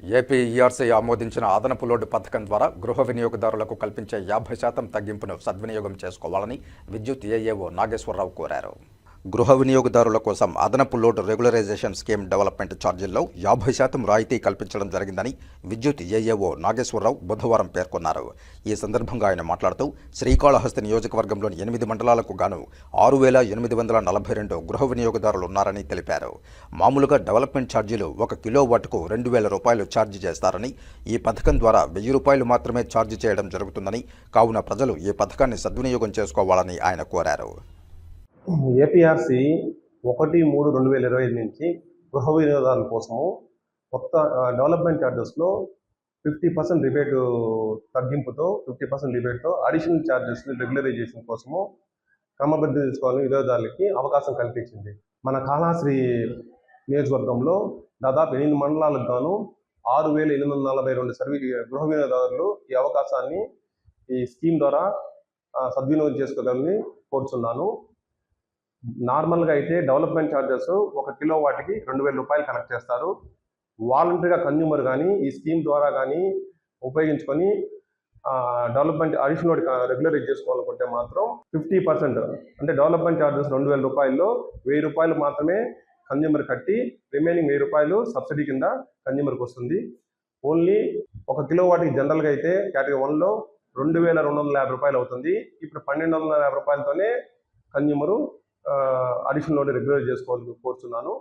AP ERC ఆమోదించిన అదనపు లోటు పథకం ద్వారా గృహ వినియోగదారులకు కల్పించే యాభై శాతం తగ్గింపును సద్వినియోగం చేసుకోవాలని విద్యుత్ ఏఏఓ నాగేశ్వరరావు కోరారు. గృహ వినియోగదారుల కోసం అదనపు లోటు రెగ్యులరైజేషన్ స్కీమ్ డెవలప్మెంట్ ఛార్జీల్లో యాభై శాతం రాయితీ కల్పించడం జరిగిందని విద్యుత్ ఏఏఓ నాగేశ్వరరావు బుధవారం పేర్కొన్నారు. ఈ సందర్భంగా ఆయన మాట్లాడుతూ శ్రీకాళహస్తి నియోజకవర్గంలోని ఎనిమిది మండలాలకు గాను ఆరు వేల ఎనిమిది వందల నలభై రెండు గృహ వినియోగదారులు ఉన్నారని తెలిపారు. మామూలుగా డెవలప్మెంట్ ఛార్జీలు ఒక కిలో వాట్కు రెండు వేల రూపాయలు ఛార్జీ చేస్తారని ఈ పథకం ద్వారా వెయ్యి రూపాయలు మాత్రమే ఛార్జ్ చేయడం జరుగుతుందని కావున ప్రజలు ఈ పథకాన్ని సద్వినియోగం చేసుకోవాలని ఆయన కోరారు. ఏపీఆర్సి ఒకటి మూడు రెండు వేల ఇరవై ఐదు నుంచి గృహ వినియోగదారుల కోసము కొత్త డెవలప్మెంట్ ఛార్జెస్లో ఫిఫ్టీ పర్సెంట్ రిబేట్ తగ్గింపుతో ఫిఫ్టీ పర్సెంట్ రిబేట్తో అడిషనల్ ఛార్జెస్ని రెగ్యులరైజేషన్ కోసము క్రమబద్ధం తీసుకోవాలని వినియోగదారులకి అవకాశం కల్పించింది. మన కాళాశ్రీ నియోజకవర్గంలో దాదాపు ఎనిమిది మండలాలకు గాను ఆరు వేల ఎనిమిది వందల నలభై రెండు సర్వీ గృహ వినియోగదారులు ఈ అవకాశాన్ని ఈ స్కీమ్ ద్వారా సద్వినియోగం చేసుకోగలని కోరుచున్నాను. నార్మల్గా అయితే డెవలప్మెంట్ ఛార్జెస్ ఒక కిలో వాటికి రెండు వేల రూపాయలు కలెక్ట్ చేస్తారు. వాలంటరీగా కన్జ్యూమర్ కానీ ఈ స్కీమ్ ద్వారా కానీ ఉపయోగించుకొని డెవలప్మెంట్ అడిషనల్ రెగ్యులరైజ్ చేసుకోవాలనుకుంటే మాత్రం ఫిఫ్టీ పర్సెంట్ అంటే డెవలప్మెంట్ ఛార్జెస్ రెండు వేల రూపాయల్లో వెయ్యి రూపాయలు మాత్రమే కన్జ్యూమర్ కట్టి రిమైనింగ్ వెయ్యి రూపాయలు సబ్సిడీ కింద కన్జ్యూమర్కి వస్తుంది. ఓన్లీ ఒక కిలో వాటికి జనరల్గా అయితే కేటగిరీ వన్లో రెండు వేల రెండు వందల యాభై రూపాయలు అవుతుంది. ఇప్పుడు పన్నెండు వందల యాభై రూపాయలతోనే కన్జ్యూమరు అడిషన్లోనే రెగ్యులర్ చేసుకోవాలని కోరుతున్నాను